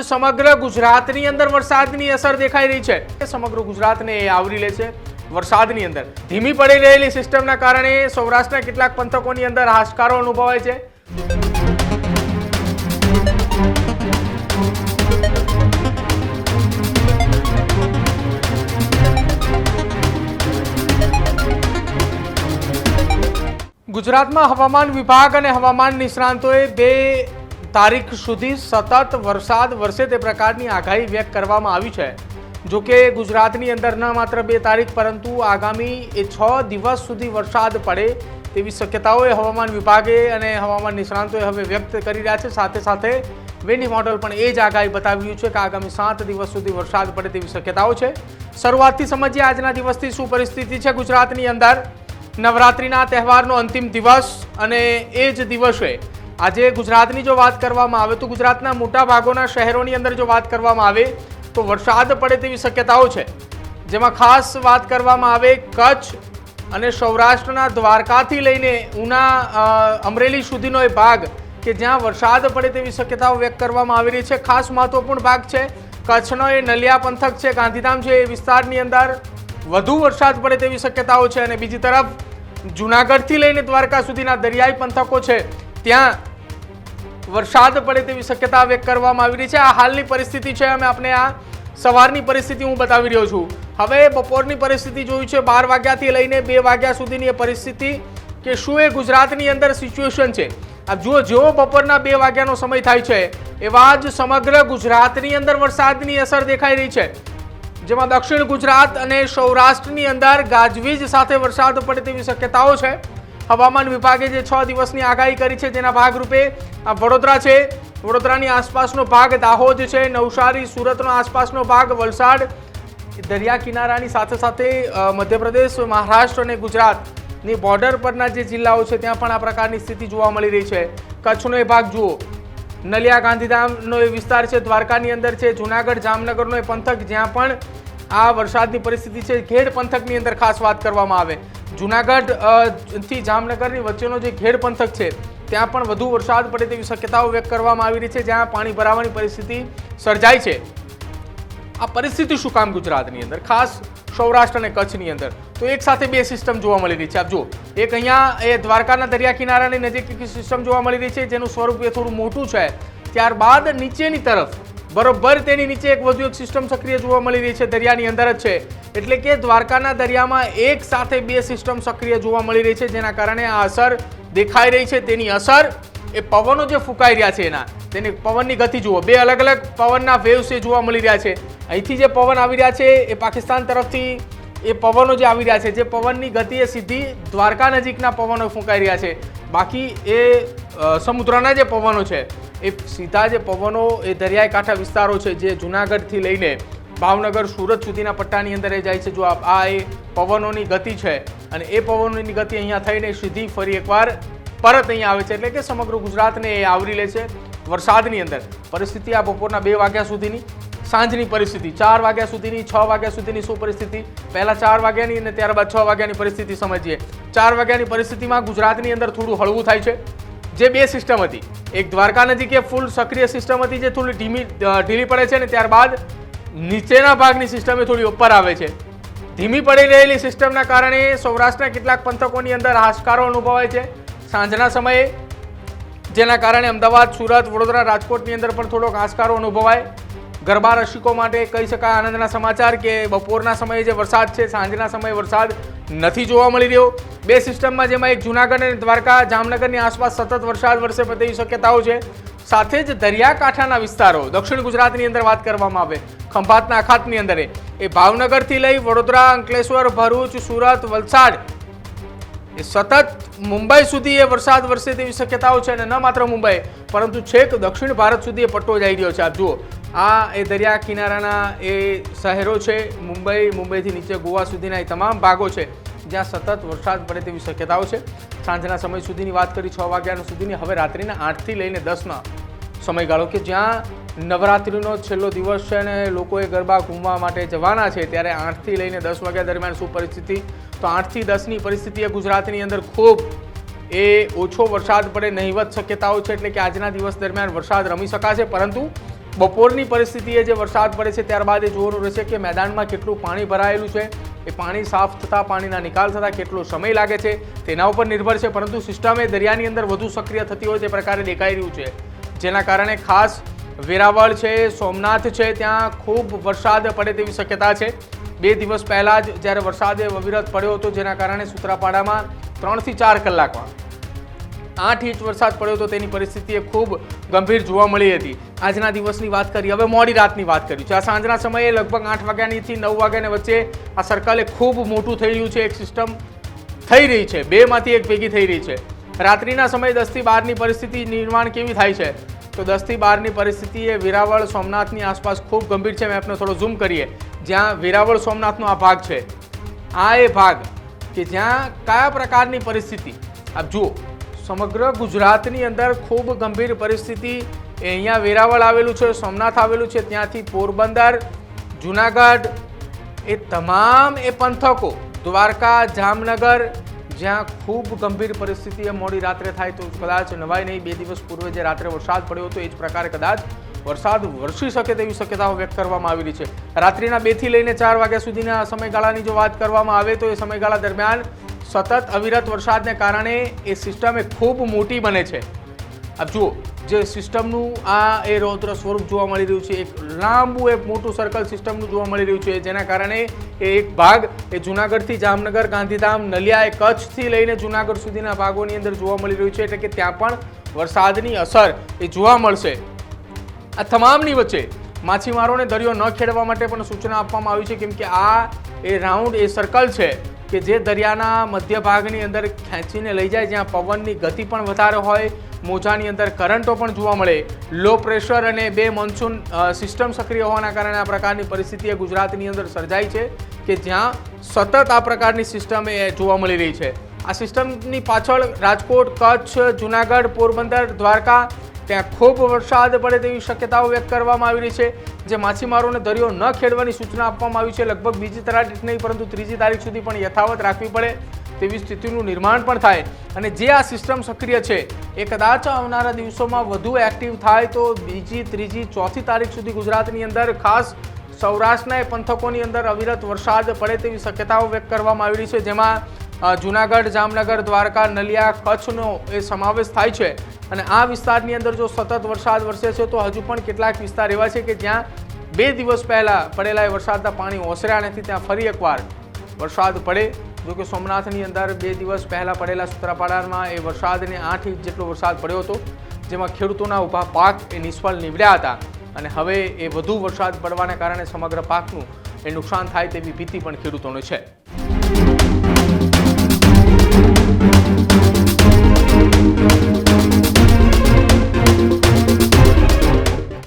સમગ્ર ગુજરાતની અંદર વરસાદની અસર દેખાઈ રહી છે. સમગ્ર ગુજરાતને એ આવરી લે છે વરસાદની અંદર. ધીમી પડી રહેલી સિસ્ટમના કારણે સૌરાષ્ટ્રના કેટલાક પંથકોની અંદર હાશકારો અનુભવાય છે. ગુજરાતમાં હવામાન વિભાગ અને હવામાન નિષ્ણાંતોએ બે તારીખ સુધી સતત વરસાદ વરસે તે પ્રકારની આગાહી વ્યક્ત કરવામાં આવી છે. જો કે ગુજરાતની અંદર ન માત્ર બે તારીખ, પરંતુ આગામી એ છ દિવસ સુધી વરસાદ પડે તેવી શક્યતાઓએ હવામાન વિભાગે અને હવામાન નિષ્ણાંતોએ હવે વ્યક્ત કરી રહ્યા છે. સાથે સાથે વેની મોડલ પણ એ જ આગાહી બતાવ્યું છે કે આગામી સાત દિવસ સુધી વરસાદ પડે તેવી શક્યતાઓ છે. શરૂઆતથી સમજીએ આજના દિવસથી શું પરિસ્થિતિ છે ગુજરાતની અંદર. નવરાત્રિના તહેવારનો અંતિમ દિવસ અને એ જ દિવસે આજે ગુજરાતની જો વાત કરવામાં આવે તો ગુજરાતના મોટા ભાગોના શહેરોની અંદર જો વાત કરવામાં આવે તો વરસાદ પડે તેવી શક્યતાઓ છે. જેમાં ખાસ વાત કરવામાં આવે કચ્છ અને સૌરાષ્ટ્રના દ્વારકાથી લઈને ઉના અમરેલી સુધીનો એ ભાગ કે જ્યાં વરસાદ પડે તેવી શક્યતાઓ વ્યક્ત કરવામાં આવી રહી છે. ખાસ મહત્વપૂર્ણ ભાગ છે કચ્છનો એ નલિયા પંથક છે, ગાંધીધામ છે, એ વિસ્તારની અંદર વધુ વરસાદ પડે તેવી શક્યતાઓ છે અને બીજી તરફ જુનાગઢથી લઈને દ્વારકા સુધીના દરિયાઈ પંથકો છે, ત્યાં વરસાદ પડે તેવી શક્યતા વ્યક્ત કરવામાં આવી રહી છે. આ હાલની પરિસ્થિતિ છે, અમે આપણે આ સવારની પરિસ્થિતિ હું બતાવી રહ્યો છું. હવે બપોરની પરિસ્થિતિ જોયું છે, બાર વાગ્યાથી લઈને બે વાગ્યા સુધીની એ પરિસ્થિતિ કે શું એ ગુજરાતની અંદર સિચ્યુએશન છે. આપ જુઓ, જેવો બપોરના બે વાગ્યાનો સમય થાય છે, એવા જ સમગ્ર ગુજરાતની અંદર વરસાદની અસર દેખાઈ રહી છે. જેમાં દક્ષિણ ગુજરાત અને સૌરાષ્ટ્રની અંદર ગાજવીજ સાથે વરસાદ પડે તેવી શક્યતાઓ છે. હવામાન વિભાગે જે છ દિવસની આગાહી કરી છે તેના ભાગરૂપે આ વડોદરા છે. વડોદરાની આસપાસનો ભાગ દાહોદ છે. નવસારી, સુરતનો આસપાસનો ભાગ વલસાડ, દરિયા કિનારાની સાથે સાથે મધ્યપ્રદેશ, મહારાષ્ટ્ર અને ગુજરાતની બોર્ડર પરના જે જિલ્લાઓ છે ત્યાં પણ આ પ્રકારની સ્થિતિ જોવા મળી રહી છે. કચ્છનો એ ભાગ જુઓ. નલિયા ગાંધીધામનો એ વિસ્તાર છે, દ્વારકાની અંદર છે, જુનાગઢ, જામનગરનો એ પંથક જ્યાં પણ આ વરસાદની પરિસ્થિતિ છે. ઘેડ પંથકની અંદર ખાસ વાત કરવામાં આવે. જુનાગઢથી જામનગરની વચ્ચેનો જે ઘેડ પંથક છે, ત્યાં પણ વધુ વરસાદ પડે તેવી શક્યતાઓ વ્યક્ત કરવામાં આવી રહી છે, જ્યાં પાણી ભરાવાની પરિસ્થિતિ સર્જાય છે. આ પરિસ્થિતિ શું કામ ગુજરાતની અંદર? ખાસ સૌરાષ્ટ્ર અને કચ્છની અંદર. તો એક સાથે બે સિસ્ટમ જોવા મળી રહી છે. આપ જુઓ, એક અહીંયા એ દ્વારકાના દરિયા કિનારાની નજીક સિસ્ટમ જોવા મળી રહી છે, જેનું સ્વરૂપ એ થોડું મોટું છે. ત્યારબાદ નીચેની તરફ બરોબર તેની નીચે એક વધુ એક સિસ્ટમ સક્રિય જોવા મળી રહી છે. દરિયાની અંદર જ છે. એટલે કે દ્વારકાના દરિયામાં એક સાથે બે સિસ્ટમ સક્રિય જોવા મળી રહી છે, જેના કારણે આ અસર દેખાઈ રહી છે. તેની અસર એ પવનો જે ફૂંકાઈ રહ્યા છે એના, તેની પવનની ગતિ જુઓ. બે અલગ અલગ પવનના વેવ્સ એ જોવા મળી રહ્યા છે. અહીંથી જે પવન આવી રહ્યા છે એ પાકિસ્તાન તરફથી એ પવનો જે આવી રહ્યા છે, જે પવનની ગતિ એ સીધી દ્વારકા નજીકના પવનો ફૂંકાઈ રહ્યા છે. બાકી એ સમુદ્રના જે પવનો છે, એ સીધા જે પવનો એ દરિયાઈ કાંઠા વિસ્તારો છે, જે જુનાગઢથી લઈને ભાવનગર, સુરત સુધીના પટ્ટાની અંદર એ જાય છે. જો આ એ પવનોની ગતિ છે અને એ પવનોની ગતિ અહીંયા થઈને સીધી ફરી એકવાર પરત અહીંયા આવે છે, એટલે કે સમગ્ર ગુજરાતને એ આવરી લે છે વરસાદની અંદર. પરિસ્થિતિ આ બપોરના બે વાગ્યા સુધીની. સાંજની પરિસ્થિતિ. ચાર વાગ્યા સુધીની છ વાગ્યા સુધીની શું પરિસ્થિતિ? પહેલાં ચાર વાગ્યાની અને ત્યારબાદ છ વાગ્યાની પરિસ્થિતિ સમજીએ. ચાર વાગ્યાની પરિસ્થિતિમાં ગુજરાતની અંદર થોડું હળવું થાય છે. જે બે સિસ્ટમ હતી. એક દ્વારકા નજીક ફૂલ સક્રિય સિસ્ટમ હતી જે થોડી અ, ઢીલી પડે છે અને ત્યારબાદ નીચેના ભાગની સિસ્ટમ થોડી ઉપર આવે છે. ધીમી પડી રહેલી સિસ્ટમના કારણે સૌરાષ્ટ્રના કેટલાક પંથકોની અંદર હાશકારો અનુભવાય છે. સાંજના સમયે જેના કારણે અમદાવાદ સુરત વડોદરા રાજકોટની અંદર પણ થોડોક હાશકારો અનુભવાય. ગરબા રસિકો માટે કહી શકાય આનંદના સમાચાર કે બપોરના સમયે જે વરસાદ છે, સાંજના સમયે વરસાદ નથી જોવા મળી રહ્યો. બે સિસ્ટમમાં જેમાં એક જુનાગઢ અને દ્વારકા, જામનગરની આસપાસ સતત વરસાદ વરસે તેવી શક્યતાઓ છે. સાથે જ દરિયાકાંઠાના વિસ્તારો, દક્ષિણ ગુજરાતની અંદર વાત કરવામાં આવે, ખંભાતના અખાતની અંદર. એ ભાવનગરથી લઈ વડોદરા, અંકલેશ્વર, ભરૂચ, સુરત, વલસાડ, એ સતત મુંબઈ સુધી એ વરસાદ વરસે તેવી શક્યતાઓ છે અને ન માત્ર મુંબઈ, પરંતુ છેક દક્ષિણ ભારત સુધી એ પટ્ટો જઈ રહ્યો છે. આપ જુઓ આ એ દરિયા કિનારાના એ શહેરો છે. મુંબઈ, મુંબઈથી નીચે ગોવા સુધીના એ તમામ ભાગો છે. જ્યાં સતત વરસાદ પડે તેવી શક્યતાઓ છે. સાંજના સમય સુધીની વાત કરી, છ વાગ્યા સુધીની. હવે રાત્રિના આઠથી લઈને દસના સમયગાળો કે જ્યાં નવરાત્રિનો છેલ્લો દિવસ છે અને લોકોએ ગરબા ઘૂમવા માટે જવાના છે, ત્યારે આઠથી લઈને દસ વાગ્યા દરમિયાન શું પરિસ્થિતિ? તો આઠથી દસની પરિસ્થિતિ એ ગુજરાતની અંદર ખૂબ એ ઓછો વરસાદ પડે, નહીવત શક્યતાઓ છે, એટલે કે આજના દિવસ દરમિયાન વરસાદ રમી શકાશે. પરંતુ બપોરની પરિસ્થિતિએ જે વરસાદ પડે છે ત્યારબાદ એ જોવાનું રહેશે કે મેદાનમાં કેટલું પાણી ભરાયેલું છે, એ પાણી સાફ થતાં, પાણીના નિકાલ થતાં કેટલો સમય લાગે છે, તેના ઉપર નિર્ભર છે, પરંતુ સિસ્ટમ એ દરિયાની અંદર વધુ સક્રિય થતી હોય તે પ્રકારે દેખાઈ રહ્યું છે. જેના કારણે ખાસ વેરાવળ છે, સોમનાથ છે, ત્યાં ખૂબ વરસાદ પડે તેવી શક્યતા છે. બે દિવસ પહેલાં જ જ્યારે વરસાદ અવિરત પડ્યો હતો, જેના કારણે સુત્રાપાડામાં ત્રણથી ચાર કલાકમાં આઠ ઇંચ વરસાદ પડ્યો હતો તેની પરિસ્થિતિ ખૂબ ગંભીર જોવા મળી હતી. આજના દિવસની વાત કરી હવે મોડી રાતની વાત કરી છે આ સાંજના સમયે લગભગ આઠ વાગ્યાનીથી નવ વાગ્યાની વચ્ચે આ સર્કલે ખૂબ મોટું થઈ રહ્યું છે, એક સિસ્ટમ થઈ રહી છે, બેમાંથી એક ભેગી થઈ રહી છે. રાત્રિના સમયે દસથી બારની પરિસ્થિતિ નિર્માણ કેવી થાય છે? તો દસથી બારની પરિસ્થિતિ એ વેરાવળ સોમનાથની આસપાસ ખૂબ ગંભીર છે. મેપને થોડો ઝૂમ કરીએ. જ્યાં વેરાવળ સોમનાથનો આ ભાગ છે. આ એ ભાગ કે જ્યાં કયા પ્રકારની પરિસ્થિતિ, આપ જુઓ સમગ્ર ગુજરાતની અંદર ખૂબ ગંભીર પરિસ્થિતિ. એ અહીંયા વેરાવળ આવેલું છે, સોમનાથ આવેલું છે, ત્યાંથી પોરબંદર, જુનાગઢ, એ તમામ એ પંથકો, દ્વારકા, જામનગર, જ્યાં ખૂબ ગંભીર પરિસ્થિતિ મોડી રાત્રે થાય તો કદાચ નવાય નહીં, બે દિવસ પૂર્વે જે રાત્રે વરસાદ પડ્યો હતો, એ જ પ્રકારે કદાચ વરસાદ વરસી શકે તેવી શક્યતાઓ વ્યક્ત કરવામાં આવેલી છે. રાત્રિના બેથી લઈને ચાર વાગ્યા સુધીના સમયગાળાની જો વાત કરવામાં આવે તો એ સમયગાળા દરમિયાન સતત અવિરત વરસાદને કારણે એ સિસ્ટમ એ ખૂબ મોટી બને છે. આપ જુઓ, જે સિસ્ટમનું આ એ રૌદ્ર સ્વરૂપ જોવા મળી રહ્યું છે, એક લાંબુ એક મોટું સર્કલ સિસ્ટમનું જોવા મળી રહ્યું છે, જેના કારણે એ એક ભાગ એ જુનાગઢથી જામનગર, ગાંધીધામ નલિયા એ કચ્છથી લઈને જુનાગઢ સુધીના ભાગોની અંદર જોવા મળી રહ્યું છે, એટલે કે ત્યાં પણ વરસાદની અસર એ જોવા મળશે. આ તમામની વચ્ચે માછીમારોને દરિયો ન ખેડવા માટે પણ સૂચના આપવામાં આવી છે, કેમ કે આ એ રાઉન્ડ એ સર્કલ છે. કે જે દરિયાના મધ્ય ભાગની અંદર ખેંચીને લઈ જાય, જ્યાં પવનની ગતિ પણ વધારે હોય, મોજાની અંદર કરંટો પણ જોવા મળે. લો પ્રેશર અને બે મોન્સૂન સિસ્ટમ સક્રિય હોવાના કારણે આ પ્રકારની પરિસ્થિતિ ગુજરાતની અંદર સર્જાઈ છે કે જ્યાં સતત આ પ્રકારની સિસ્ટમ એ જોવા મળી રહી છે. આ સિસ્ટમની પાછળ રાજકોટ, કચ્છ, જુનાગઢ, પોરબંદર, દ્વારકા ત્યાં ખૂબ વરસાદ પડે તેવી શક્યતાઓ વ્યક્ત કરવામાં આવી રહી છે, જે માછીમારોને દરિયો ન ખેડવાની સૂચના આપવામાં આવી છે. લગભગ બીજી તારીખ નહીં, પરંતુ ત્રીજી તારીખ સુધી પણ યથાવત રાખવી પડે તેવી સ્થિતિનું નિર્માણ પણ થાય. અને જે આ સિસ્ટમ સક્રિય છે, એ કદાચ આવનારા દિવસોમાં વધુ એક્ટિવ થાય તો બીજી, ત્રીજી, ચોથી તારીખ સુધી ગુજરાતની અંદર ખાસ સૌરાષ્ટ્રના પંથકોની અંદર અવિરત વરસાદ પડે તેવી શક્યતાઓ વ્યક્ત કરવામાં આવી રહી છે. જેમાં જુનાગઢ, જામનગર, દ્વારકા, નલિયા, કચ્છનો એ સમાવેશ થાય છે. અને આ વિસ્તારની અંદર જો સતત વરસાદ વરસે છે, તો હજુ પણ કેટલાક વિસ્તાર એવા છે કે જ્યાં બે દિવસ પહેલાં પડેલા એ વરસાદના પાણી ઓસર્યા નથી, ત્યાં ફરી એકવાર વરસાદ પડે. જો કે સોમનાથની અંદર બે દિવસ પહેલાં પડેલા સૂત્રાપાડામાં એ વરસાદને આઠ ઇંચ જેટલો વરસાદ પડ્યો હતો, જેમાં ખેડૂતોના ઊભા પાક એ નિષ્ફળ નીવડ્યા હતા. અને હવે એ વધુ વરસાદ પડવાને કારણે સમગ્ર પાકનું એ નુકસાન થાય તેવી ભીતિ પણ ખેડૂતોને છે.